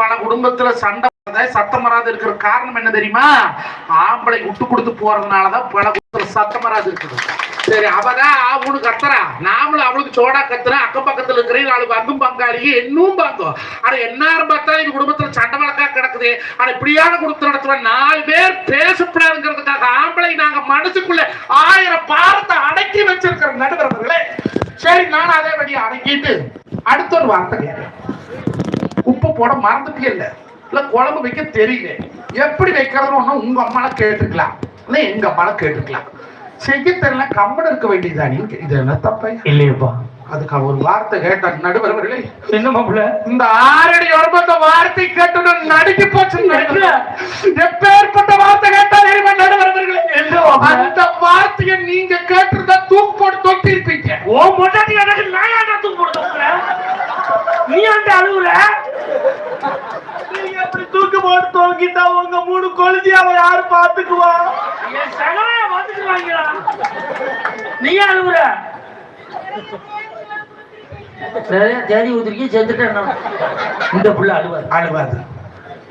பல குடும்பத்துல சண்டை சத்தம் வராது இருக்கிற காரணம் என்ன தெரியுமா? ஆம்பளை விட்டு கொடுத்து போறதுனாலதான் பல குடும்பத்துல சத்தம் வராது இருக்குது. சரி அவதான் ஆகும்னு கத்துறா. நாமளும் அவளுக்கு சோடா கத்துறா அக்கம் பக்கத்துல இருக்கிற நாலு பங்கும் பங்காளி இன்னும் பங்கும் ஆனா என்னாரும் பார்த்தா இந்த குடும்பத்துல சண்டை வழக்கா கிடக்குது. ஆனா இப்படியான குடும்பத்தை நடத்துற நாலு பேர் பேசப்படாதுங்கிறதுக்காக ஆம்பளை நாங்க மனசுக்குள்ள ஆயிரம் பாரத்தை அடக்கி வச்சிருக்கிற நடுவர்களே. சரி நான் அதே வழியை அடக்கிட்டு அடுத்த ஒரு வார்த்தை கேட்கிறேன். போட மறந்துட்டே இல்ல இல்ல குழம்பு வைக்க தெரியல. எப்படி வைக்கிறதுன்னு ஒண்ணு உங்க அம்மால கேட்டுக்கலாம் இல்ல எங்க அம்மால கேட்டுக்கலாம் செய்ய தெரியல கம்மன் இருக்க வேண்டியதா நீங்க இது என்ன தப்பை? இல்லையப்பா. அதுக்கு ஒரு வார்த்தை கேட்டார். நடுவர்களே என்ன மாப்பிள்ள? இந்த ஆறடி வரும்பத்த வார்த்தை கேட்டு நடுக்கி போச்சு. எப்பேற்பட்ட வார்த்தை கேட்டா தெரியுமா நடுவர்களே? அந்த வார்த்தையை நீங்க கேட்டிருந்தா தூக்கு போட்டு தொட்டி இருப்பீங்க ஓ பொண்டாட்டி எனக்கு நான் ஏன்டா தூக்கு போட்டு தூக்குறேன் நீ அந்த அழுவுற நீங்க அப்படி தூக்கு போட்டு தூக்கிட்டா கொழுதியாவ யாரு பாத்துக்குவா? என் சகலைய பாத்துக்குவாங்களா? நீ நிறைய தேதி ஊத்திரிக்கி செத்துட்டேன் நான். இந்த புள்ள அழுவாது அழுவாது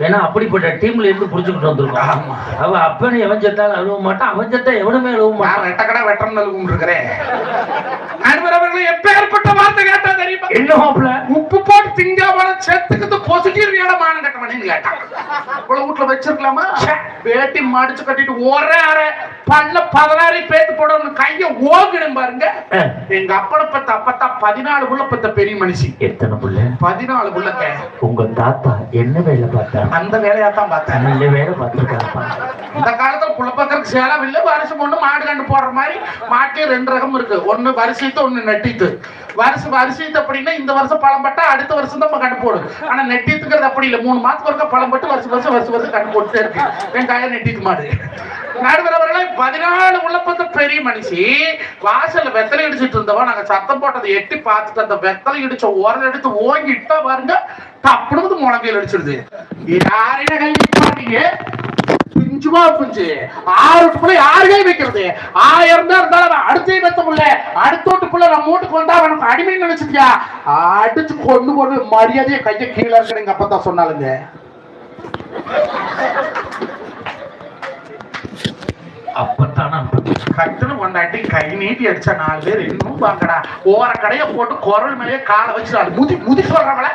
ஏன்னா அப்படிப்பட்ட டீம்ல இருந்து புடிச்சுக்கிட்டு வந்திருக்கோம். அவ அப்பனே எவன் செத்தாலும் அழுவ மாட்டான் அவன் செத்தா எவனுமே அழுவ மாட்டான் ரெட்டக்கடை இருக்கிறேன் நடுவரவர்களை எப்பேற்பட்ட வார்த்தை கேட்டா தெரியுமா? என்ன மாப்பிள்ள? உப்பு போட்டு திங்காமல செத்துக்கு பாசிட்டிவ் இடமான கட்டமணின்னு கேட்டான் இவ்வளவு வீட்டுல வச்சிருக்கலாமா? வேட்டி மடிச்சு கட்டிட்டு ஒரே அரை பல்ல பதினாறு பேத்து போடணும் கைய ஓகிடும் பாருங்க. எங்க அப்பனை பத்த அப்பத்தா பதினாலு புள்ள பத்த பெரிய மனுஷி. எத்தனை புள்ள? பதினாலு புள்ளங்க. உங்க தாத்தா என்ன வேலை பார்த்தா அந்த வேலையா தான் பார்த்தேன் நல்ல வேலை பார்த்துருக்காப்பா இந்த காலத்துல புலப்பக்கருக்கு சேலம் வருஷம் ஒண்ணு மாடு கண்டு போடுற மாதிரி மாட்டே ரெண்டு ரகம் இருக்கு. ஒண்ணு வரிசைத்து ஒண்ணு நெட்டித்து. வருஷம் வரிசைத்து அப்படின்னா இந்த வருஷம் பழம் பட்டா அடுத்த வருஷம் தான் நம்ம கண்டு போடும். ஆனா நெட்டித்துக்கிறது அப்படி இல்லை. மூணு மாசத்துக்கு ஒருக்கா பழம் பட்டு வருஷம் வருஷம் வருஷம் வருஷம் கண்டு போட்டு இருக்கு. வெங்காயம் நெட்டித்து மாடு. நடுவரவர்களே பதினாலு உள்ளப்பத்த பெரிய மனுஷி வாசல்ல வெத்தலை இடிச்சிட்டு இருந்தவன். நாங்க சத்தம் போட்டதை எட்டி பார்த்துட்டு அந்த வெத்தலை இடிச்ச உரம் எடுத்து ஓங்கிட்டா பாருங்க டப்புனு முழங்கையில் அடிச்சிருது யாரையும் கல்வி பாட்டீங்க சும்மா புஞ்சு ஆறு பிள்ளை ஆறு கை வைக்கிறது. ஆயிரம் தான் இருந்தாலும் அடுத்தே வைத்த முடியல. அடுத்தோட்டு புள்ள நம்ம வீட்டுக்கு வந்தா அவனுக்கு அடிமை நினைச்சிருக்கியா அடிச்சு கொண்டு போறது மரியாதையை கையை கீழே இருக்கணும் எங்க அப்பா சொன்னாலுங்க. அப்பத்தான் கட்டுன்னு கொண்டாட்டி கை நீட்டி அடிச்ச நாலு பேர் இன்னும் வாங்கடா. ஓர கடைய போட்டு குரல் மேலேயே காலை வச்சு அது முதி முதி சொல்றவள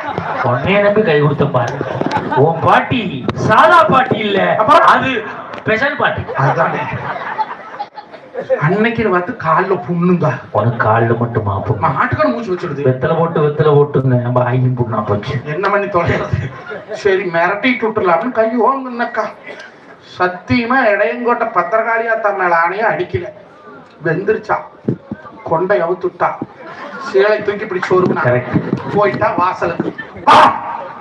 உன்னைய நம்பி கை கொடுத்த பாரு. உன் பாட்டி சாதா பாட்டி இல்ல? அது ஸ்பெஷல் பாட்டி. அதுதானே அன்னைக்கு வந்து கால்ல புண்ணுங்க. உனக்கு காலில் மட்டும் மாப்பும் மாட்டுக்கணும் மூச்சு வச்சிடுது. வெத்தலை போட்டு வெத்தலை போட்டுங்க. நம்ம ஐயும் புண்ணா போச்சு. என்ன பண்ணி தொலைறது? சரி மிரட்டிட்டு விட்டுலாம்னு கை ஓங்குனக்கா. சத்தியமா இடையங்கோட்டை பத்திரகாளியாத்தா மேல ஆணைய அடிக்கல. வெந்துருச்சா? கொண்டை அவுத்துட்டா. சேலை தூக்கி இப்படி சொருகுனா Correct. போயிட்டா வாசலுக்கு. வா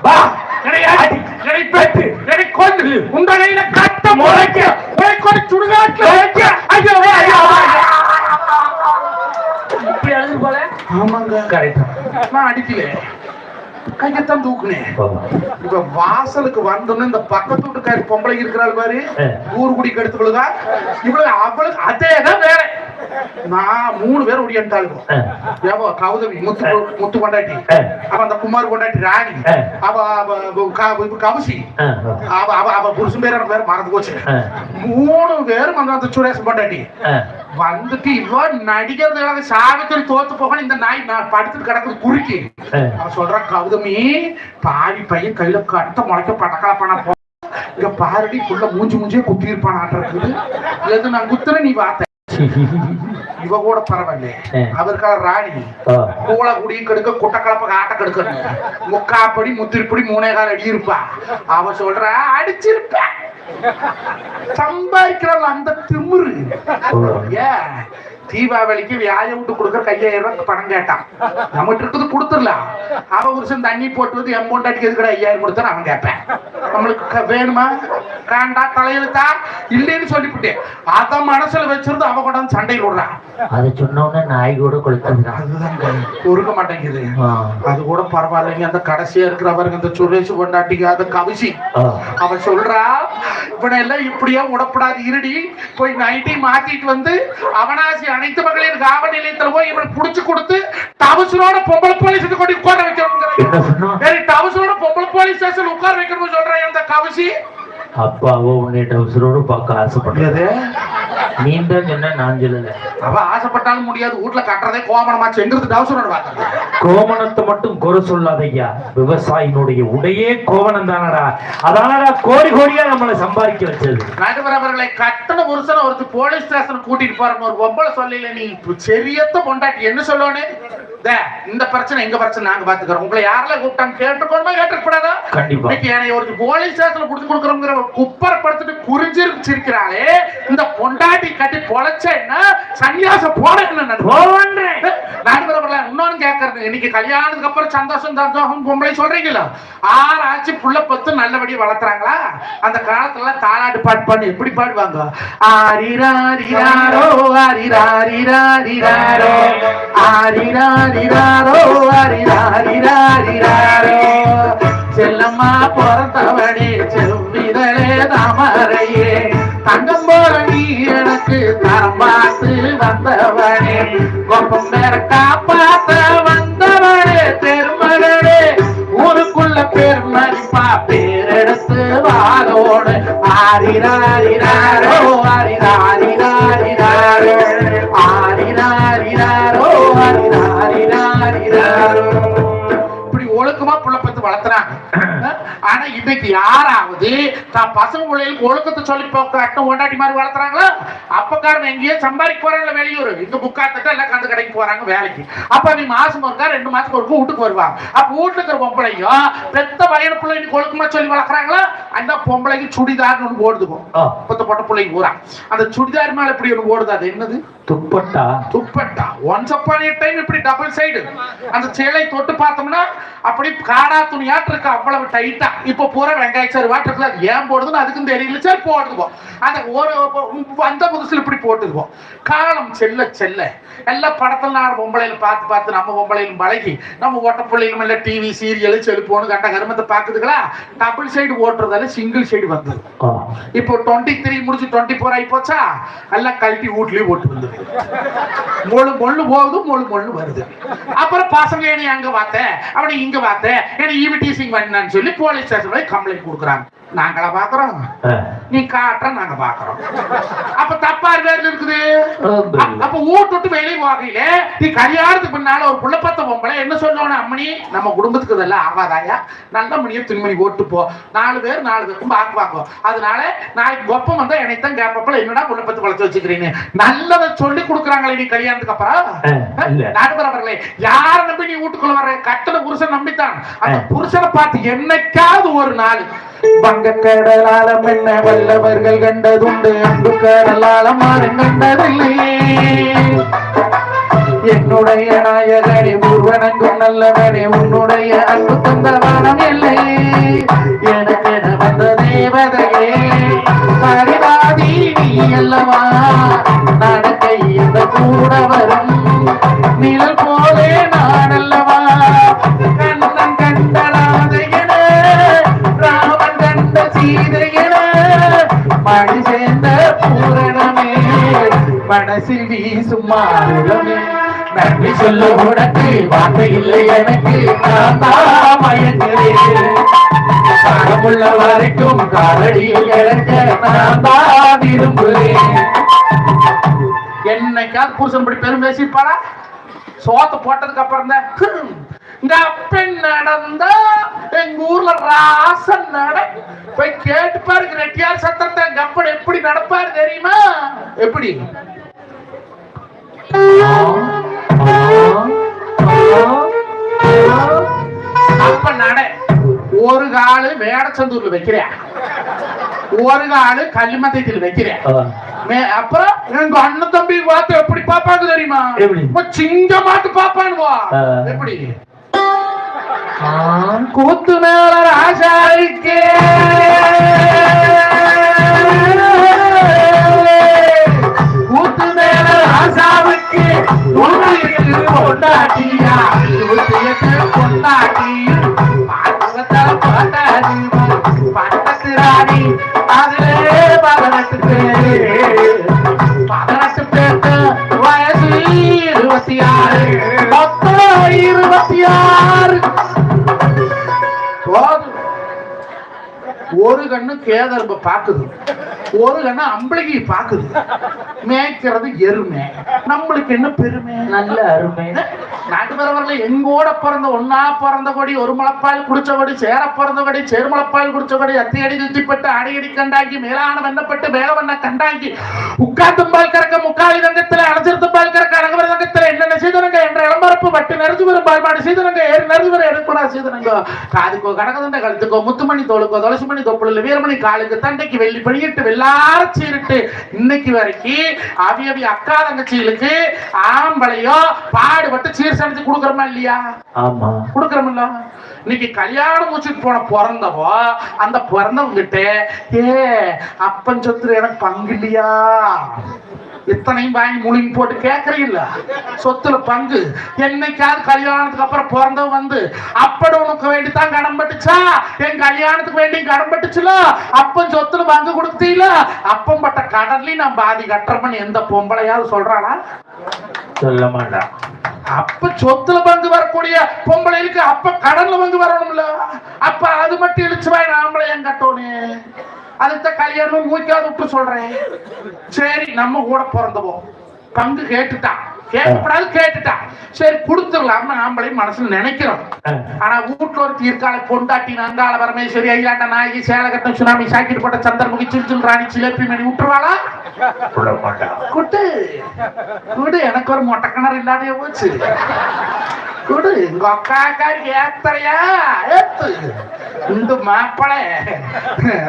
வா. என்னை அடி, என்னை பெட்டு, என்னை கொண்டு, உங்க கையில கட்ட முளைக்க, உன்னை கொண்டு சுடுகாட்டுல. ஐயோ, ஐயோ. இப்படி அழுது போல? ஆமாங்க. கரெக்டா நான் அடிக்கல. கையத்தான் தூக்குனேன் இப்ப வாசலுக்கு வந்தோன்னு இந்த பக்கத்து வீட்டுக்காரி பொம்பளை இருக்கிறாள் பாரு. ஊர் குடி கெடுத்துவளுதா இவளுக்கு அவளுக்கு அதேதான் வேற நான் மூணு பேர் ஒடியன்ட்டாளுங்க ஏவோ கௌதமி முத்து முத்து கொண்டாட்டி. அவ அந்த குமார் கொண்டாட்டி ராணி. அவ அவ கவுசி. அவ அவ அவ புருஷன் பேர் பேர் மறந்து போச்சு. மூணு பேரும் வந்து அந்த சுரேஷ் கொண்டாட்டி வந்துட்டு இவ நடிக்கிறதுக்காக சாவித்திரி தோத்து போக இந்த நாய் நான் படுத்துட்டு கிடக்குது குறுக்கி. அவன் சொல்றான் கௌதமி பாவி பையன் கையில கட்ட முளைக்க பட்டக்கலா பண்ண இங்க பாரடி புள்ள மூஞ்சி மூஞ்சியே குத்தி இருப்பான் ஆட்டம் இருக்குது எது நான் குத்துறேன் நீ வாத்த. இவ கூட பரவாயில்ல. அவருக்கால ராணி கூள குடி கெடுக்க குட்ட கலப்ப ஆட்ட கெடுக்கணும். முக்காப்படி முத்திருப்படி மூணே கால் அடி இருப்பா அவ சொல்றா அடிச்சிருப்ப. சம்பாதிக்கிறாள் அந்த திமிரு. ஏன்? தீபாவளிக்கு வியாஜ விட்டு கொடுக்குற கையாயிரம் ரூபாய் பணம் கேட்டான். நம்மகிட்ட இருக்குது கொடுத்துடலாம். அவன் புருஷன் தண்ணி போட்டு வந்து எம்பௌண்ட் அடிக்கிறது கூட ஐயாயிரம் கொடுத்தா அவன் கேட்பேன். நம்மளுக்கு வேணுமா? காண்டா தலையெழுத்தா? இல்லைன்னு சொல்லிவிட்டேன் அத மனசுல வச்சிருந்து அவ கூட சண்டையில் விடுறான். அதை சொன்ன உடனே நாய் கூட கொளுத்துறான் அதுதான் பொறுக்க மாட்டேங்குது. அது கூட பரவாயில்லைங்க அந்த கடைசியா இருக்கிறவருங்க அந்த சுரேஷ் கொண்டாட்டிக்கு அந்த கவிசி. அவ சொல்றா இவனை எல்லாம் இப்படியே உடப்படாது இருடி. போய் நைட்டி மாத்திட்டு வந்து அவனாசி அனைத்து மகளிர் காவல் நிலையத்துல போய் இவனை புடிச்சு கொடுத்து டவுசரோட பொம்பளை போலீஸ் கொண்டு உட்கார சொன்னா? சரி டவுசரோட பொம்பளை போலீஸ் ஸ்டேஷன் உட்கார வைக்கணும்னு சொல்றேன் அந்த கவசி? அப்பாவோ உன்னை டவுசரோடு பார்க்க ஆசைப்பட்டது நீ தான் சொன்ன நான் சொல்லல. அவ ஆசைப்பட்டாலும் முடியாது. வீட்டுல கட்டுறதே கோமணமாச்சு. எங்கிறது டவுசரோட கோவணத்தை மட்டும் குறை சொல்லாதய்யா விவசாயினுடைய உடையே கோவணம் தானடா. அதானடா கோடி கோடியா நம்மளை சம்பாதிக்க வச்சது. நடுவரவர்களை கட்டண புருஷனை ஒருத்தர் போலீஸ் ஸ்டேஷன் கூட்டிட்டு போறன்னு ஒரு பொம்பளை சொல்லல நீ. சரியத்த பொண்டாட்டி என்ன சொல்லோனே டே, இந்த பிரச்சனை எங்க பிரச்சனை நாங்க பாத்துக்கிறோம். உங்களை யாரெல்லாம் கூப்பிட்டாங்க கேட்டுக்கணுமா கேட்டுக்கூடாதா கண்டிப்பா. இன்னைக்கு என்னை ஒரு போலீஸ் ஸ்டேஷன்ல புடிச்சு கொடுக்குறோங்கிற குப்பரப்படுத்திட்டு குறிஞ்சிருச்சிருக்கிறாளே இந்த பொண்டாட்டி கட்டி பொழைச்சேன்னா சன்னியாசம் போட என்ன நடுவரவர்களை இன்னொன்னு கேட்கறது இன்னைக்கு கல்யாணத்துக்கு அப்புறம் சந்தோஷம் சந்தோஷம் பொம்பளை சொல்றீங்களா ஆறு ஆச்சு புள்ள பத்து நல்லபடியா வளர்த்துறாங்களா? அந்த காலத்துல தாலாட்டு பாட்டு பாடு எப்படி பாடுவாங்க? ஆரிராரிராரோ. ஹரிராரோ ஆரிராரிராரோ ஆரிராரிராரிராரோ செல்லம்மா பிறந்தவனே செல்விதழே தாமரையே. தங்கம் போல நீ எனக்கு தரம் பார்த்து வந்தவனே. கொப்பம் பேர காப்பாத்த வந்தவனே பெருமகனே ஊருக்குள்ள பெருமதிப்பா பேரெடுத்து வாரோடு ஆரிராரிராரோ இன்னைக்கு யாராவது தான் பசங்க பிள்ளைகளுக்கு ஒழுக்கத்தை சொல்லி போக்காட்டும் ஒண்டாட்டி மாதிரி வளர்த்துறாங்களா அப்பக்காரன் எங்கேயோ சம்பாதிக்க போறாங்கல்ல வெளியூர். இங்க புக்காத்தட்ட எல்லாம் கந்து கடைக்கு போறாங்க வேலைக்கு. அப்ப அவங்க மாசம் ஒருக்கா ரெண்டு மாசத்துக்கு ஒருக்கா வீட்டுக்கு வருவாங்க அப்ப வீட்டுல இருக்கிற பொம்பளையும் பெத்த வயது பிள்ளைக்கு ஒழுக்கமா சொல்லி வளர்க்குறாங்களா அந்த பொம்பளைக்கு சுடிதார்னு ஒண்ணு ஓடுதுக்கும். பத்த பொட்ட பிள்ளைக்கு பூரா அந்த சுடிதார் மேல இப்படி ஒண்ணு ஓடுது அது என்னது? துப்பட்டா? துப்பட்டா. ஒன்ஸ் அப்பான் ஏ டைம் இப்படி டபுள் சைடு அந்த சேலை தொட்டு பார்த்தோம்னா அப்படி காடா துணியாட்டு இருக்கு அவ்வளவு டைட்டா இப்ப பூரா வெங்காய சாறு வாட்டு இருக்குல்ல அது ஏன் போடுதுன்னு அதுக்கும் தெரியல சரி போடுதுவோம் அந்த ஒரு வந்த புதுசுல இப்படி போட்டுக்குவோம். காலம் செல்ல செல்ல எல்லா படத்துல நான் பொம்பளையில பார்த்து பார்த்து நம்ம பொம்பளையிலும் பழகி நம்ம ஓட்ட பிள்ளைகளும் இல்ல டிவி சீரியல் செல்போனு கண்ட கருமத்தை பாக்குதுங்களா டபுள் சைடு ஓட்டுறதால சிங்கிள் சைடு வந்தது. இப்போ டுவெண்ட்டி த்ரீ முடிச்சு டுவெண்ட்டி ஃபோர் ஆகி போச்சா எல்லாம் கழட்டி வீட்லயே போட்டு வந்து மொழு மொழு போகுது மொழு மொழு வருது. அப்புறம் பசங்க என்னை அங்க பார்த்தேன் அவனை இங்க பார்த்தேன் என்ன ஈவி டீசிங் பண்ணான்னு சொல்லி போலீஸ் ஸ்டேஷன் போய் கம்ப்ளைண்ட் கொடுக்குறாங்க. நாங்களா பாக்குறோம். நீ காட்டுற நாங்க பாக்குறோம். அப்ப தப்பா பேர்ல இருக்குது. அப்ப வீட்டு வெளியே போகையில நீ கல்யாணத்துக்கு பின்னால ஒரு புள்ள பத்த பொம்பளை என்ன சொல்லணும் அம்மணி? நம்ம குடும்பத்துக்கு இதெல்லாம் ஆகாதாயா? நல்ல மணியை துணிமணி ஓட்டு போ. நாலு பேர் நாலு பேருக்கும் பாக்குவாங்க அதனால நாளைக்கு கொப்பம் வந்தா என்னைத்தான் கேப்பப்பல என்னடா புள்ள பத்து வளர்த்து வச்சுக்கிறீங்க நல்லதை சொல்லி கொடுக்குறாங்களே நீ கல்யாணத்துக்கு அப்புறம். நடுவரவர்களே யார நம்பி நீ வீட்டுக்குள்ள வர கட்டண புருஷன் நம்பித்தான். அந்த. புருஷனை பார்த்து என்னைக்காவது ஒரு நாள் வங்கக்கடலாலம் என்ன வல்லவர்கள் கண்டதுண்டு? அன்பு கடலாலம் மாறும் கண்டதில்லை. என்னுடைய நாயகனே ஊர்வனங்கும் நல்லவனே உன்னுடைய அன்பு தந்த வானம் இல்லை. எனக்கு வந்த தேவதையே பரிவாதி நீ அல்லவா? நடக்கை இந்த கூட வரும் மனசில் வீசும் மாறுதமே நன்றி சொல்ல உனக்கு வார்த்தை இல்லை எனக்கு. நான் தான் மயங்குகிறேன். காலமுள்ள வரைக்கும் காலடியில் இழக்க நான் தான் விரும்புகிறேன். என்னைக்காவது புருஷன் படி பெரும் பேசியிருப்பாரா சோத்த போட்டதுக்கு அப்புறம் தான் இந்த பெண் நடந்த எங்க ஊர்ல ராசன் நட போய் கேட்டு பாருங்க ரெட்டியார் சத்தத்தை எங்க அப்பன் எப்படி நடப்பாரு தெரியுமா? எப்படி? அப்ப நட. ஒரு காலு வேடச்சந்தூர்ல வைக்கிறேன். ஒரு காலு கல்லிமத்தையில் வைக்கிறேன். அப்புறம் எங்க அண்ணன் தம்பி பார்த்து எப்படி பாப்பாங்க தெரியுமா? இப்ப சிங்கமாட்டு பாப்பானுவா. எப்படி. கூத்து மேல கூத்து கொண்டாட்டியா வயசு இருபத்தி ஆறு மொத்தம் இருபத்தி ஆறு போதும். ஒரு கண்ணு கேதர்ப பாக்குது ஒரு கண்ணா அம்பளைக்கு பாக்குது. மேய்க்கிறது எருமை. நம்மளுக்கு என்ன பெருமை? நல்ல அருமை. நடுவரவர்ல எங்கோட பிறந்த ஒன்னா பிறந்த கொடி ஒரு முளப்பால் குடிச்ச கொடி சேர பிறந்த கொடி செருமுளப்பால் குடிச்ச கொடி அத்தியடி சுத்திப்பட்டு அடியடி கண்டாங்கி மேலான வெண்ணப்பட்டு மேல வண்ண கண்டாங்கி உக்கா தும்பால் கறக்க முக்காலி தங்கத்துல அலசிறு தும்பால் கறக்க அழகவர தங்கத்துல என்னென்ன செய்தனுங்க என்ற இளம்பரப்பு பட்டு நெருஞ்சு வரும் பால்மாடு செய்தனுங்க ஏறு நெருஞ்சு வரும் எடுக்கூடா செய்தனுங்க. காதுக்கோ கடகதண்ட கழுத்துக்கோ முத்துமணி தோளுக்கோ துளசிமணி தோப்புல வீரமணி காலுக்கு தண்டைக்கு வெள்ளி பணியிட்டு வெள்ளார சீருட்டு இன்னைக்கு வரைக்கும் அவி அவி அக்கா தங்கச்சிகளுக்கு ஆம்பளையோ பாடுபட்டு சீர் சமைச்சு கொடுக்குறோமா இல்லையா? ஆமா. கொடுக்குறோமில்ல. இன்னைக்கு கல்யாணம் முடிச்சுட்டு போன பிறந்தவோ அந்த பிறந்தவங்க கிட்ட ஏ அப்பன் சொத்து எனக்கு பங்கு இல்லையா? இத்தனையும் வாங்கி முழுங்கி போட்டு கேக்குறீங்களா சொத்துல பங்கு. என்னைக்காவது கல்யாணத்துக்கு அப்புறம் பிறந்தவன் வந்து அப்படி உனக்கு வேண்டி தான் கடன் பட்டுச்சா? என் கல்யாணத்துக்கு வேண்டி கடன் பட்டுச்சுல? அப்பன் சொத்துல பங்கு கொடுத்தீங்களா அப்பன் பட்ட கடன்லயும் நான் பாதி கட்டுறப்பன்னு எந்த பொம்பளையாவது சொல்றானா சொல்ல மாட்டான் அப்ப சொத்துல பங்கு வரக்கூடிய பொம்பளைகளுக்கு அப்ப கடன்ல பங்கு வரணும்ல. அப்ப அது மட்டும் இழிச்சு வாய் நாமளே ஏன் கட்டணும் அதுக்கு கல்யாணம் மூக்காது விட்டு சொல்றேன். சரி நம்ம கூட பிறந்துவோம் பங்கு கேட்டுட்டான். கேட்கப்படாது கேட்டுட்டான் சரி கொடுத்துடலாம்னு நாமளே மனசுல நினைக்கிறோம். ஆனா வீட்டுல ஒரு தீர்க்கால பொண்டாட்டி நங்கால பரமேஸ்வரி ஐயாண்ட நாயகி சேலகட்டம் சுனாமி சாக்கிட்டு போட்ட சந்திரமுகி சில்சில் ராணி சிலேப்பி மணி விட்டுருவாளா? குட்டு. குடு எனக்கு ஒரு மொட்டை கிணறு இல்லாதே போச்சு. குடு உங்க அக்காக்காரி ஏத்தறையா ஏத்து. இந்த மாப்பிளை.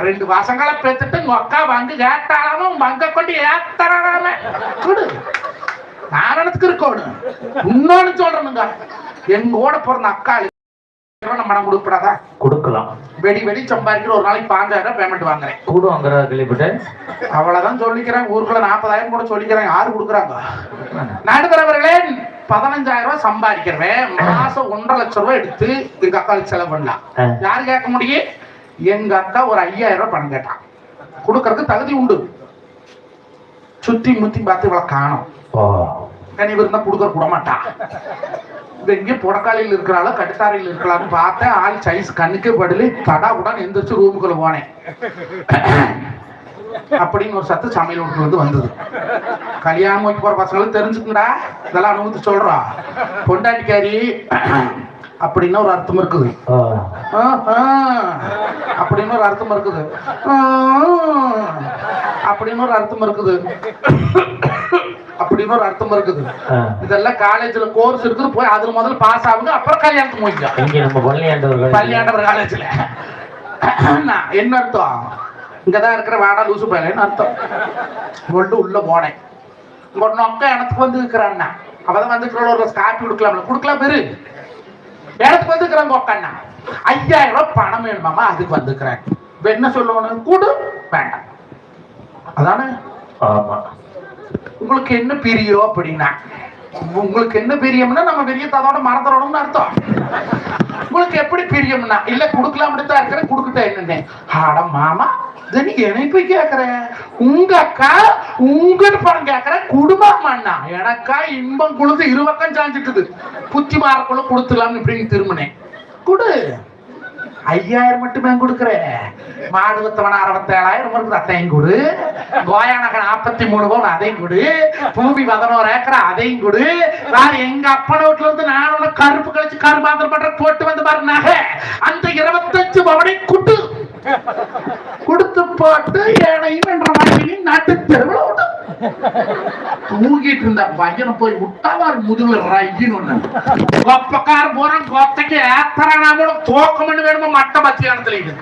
ரெண்டு பசங்களை பெத்துட்டு உங்க அக்கா பங்கு கேட்டாலும் பங்க கொண்டு ஏத்தறாம குடு. நாரணத்துக்கு இருக்கணும். இன்னொன்னு சொல்றேனுங்க. எங்க கூட பிறந்த அக்கா நம்ம பணம் கொடுக்கப்படாதா கொடுக்கலாம். வெடி வெடி சம்பாதிக்கிற ஒரு நாளைக்கு பாஞ்சாயிரம் பேமெண்ட் வாங்குறேன். கூட வாங்குறதா கேள்விப்பட்டேன் அவ்வளவுதான் சொல்லிக்கிறேன். ஊருக்குள்ள நாற்பதாயிரம் கூட சொல்லிக்கிறேன். யாரு கொடுக்குறாங்க? நடுத்தரவர்களே பதினஞ்சாயிரம் ரூபாய் சம்பாதிக்கிறவன் மாசம் ஒன்றரை லட்சம் ரூபாய் எடுத்து எங்க அக்காவுக்கு செலவு பண்ணலாம். யாரு கேட்க முடியும்? எங்க அக்கா ஒரு ஐயாயிரம் ரூபாய் பணம் கேட்டான். கொடுக்கறதுக்கு தகுதி உண்டு. சுத்தி முத்தி பார்த்து இவ்வளவு காணும். ஓ கனி இருந்தா கொடுக்க கூட மாட்டான் இது எங்கே புடக்காலையில் இருக்கிறாளோ கடுத்தாரையில் இருக்கலாம்னு பார்த்தேன். ஆள் சைஸ் கண்ணுக்கே படல தடா உடன் எந்திரிச்சு ரூமுக்குள்ள போனேன். அப்படின்னு ஒரு சத்து சமையல் வீட்டுல இருந்து வந்தது. கல்யாணம் வைக்க போற பசங்களும் தெரிஞ்சுக்குங்கடா. இதெல்லாம் அனுபவித்து சொல்றோம் பொண்டாட்டிக்காரி அப்படின்னு ஒரு அர்த்தம் இருக்குது. அப்படின்னு ஒரு அர்த்தம் இருக்குது. அப்படின்னு ஒரு அர்த்தம் இருக்குது. அப்படின்னு ஒரு அர்த்தம் இருக்குது. இதெல்லாம் காலேஜ்ல கோர்ஸ் இருக்குது போய் அதுல முதல்ல பாஸ் ஆகுங்க அப்புறம் கல்யாணத்துக்கு முடிக்கலாம் இங்க நம்ம பள்ளியாண்டவர்கள் கல்யாணவர் காலேஜ்ல என்ன அர்த்தம்? இங்கதான் இருக்கிற வாடா லூசு பயலன்னு அர்த்தம்? கொண்டு உள்ள போனேன். உங்க நொக்க எனக்கு வந்து இருக்கிறான்னா அவதான் வந்து ஒரு காப்பி கொடுக்கலாம்ல. கொடுக்கலாம் பெரு. எனக்கு வந்து இருக்கிறாங்க உக்கண்ணா ஐயாயிரம் ரூபாய் பணம் வேணுமாமா அதுக்கு வந்துக்கிறேன் என்ன சொல்லணும் கூடு. வேண்டாம். அதானே? ஆமா. உங்களுக்கு என்ன பிரியம் அப்படின்னா உங்களுக்கு என்ன பிரியம்னா நம்ம பெரிய பிரியத்ததோட மறந்துடணும்னு அர்த்தம். உங்களுக்கு எப்படி பிரியம்னா இல்ல குடுக்கலாம் தான் இருக்கிறேன் குடுக்கிட்ட என்னன்னு. ஆட மாமா இதை நீ என்னை போய் கேக்குற? உங்க அக்கா உங்கன்னு படம் கேக்குற குடும்பமாண்ணா எனக்கா இன்பம் குழுது இருபக்கம் சாஞ்சிட்டுது. புத்தி மாறக்குள்ள கொடுத்துலாம்னு இப்படின்னு திரும்பினேன். குடு. ஐயாயிரம் மட்டுமே கொடுக்குறேன். மாடு வித்தவன அறுபத்தேழாயிரம் இருக்குது அதையும் கொடு. கோயானகன் நாற்பத்தி மூணு பவுன் அதையும் கொடு. பூமி பதினோரு ஏக்கர் அதையும் கொடு. வேற எங்க அப்பன வீட்டுல இருந்து நான் கருப்பு கழிச்சு கருமாந்திரம் பண்ற போட்டு வந்து பாரு நகை. அந்த இருபத்தஞ்சு பவனை குட்டு கொடுத்து போட்டு ஏழையும் என்ற மாதிரி நாட்டு தெருவில் விடும் தூங்கிட்டு இருந்த பையனை போய் விட்டாவார் முதுகுல ரையின்னு ஒண்ணு. கொப்பக்கார போறான் கொத்தைக்கு ஏத்தரா ஏத்தறானாமலும் தோக்கம்னு வேணுமோ மட்ட மத்தியானத்துல இது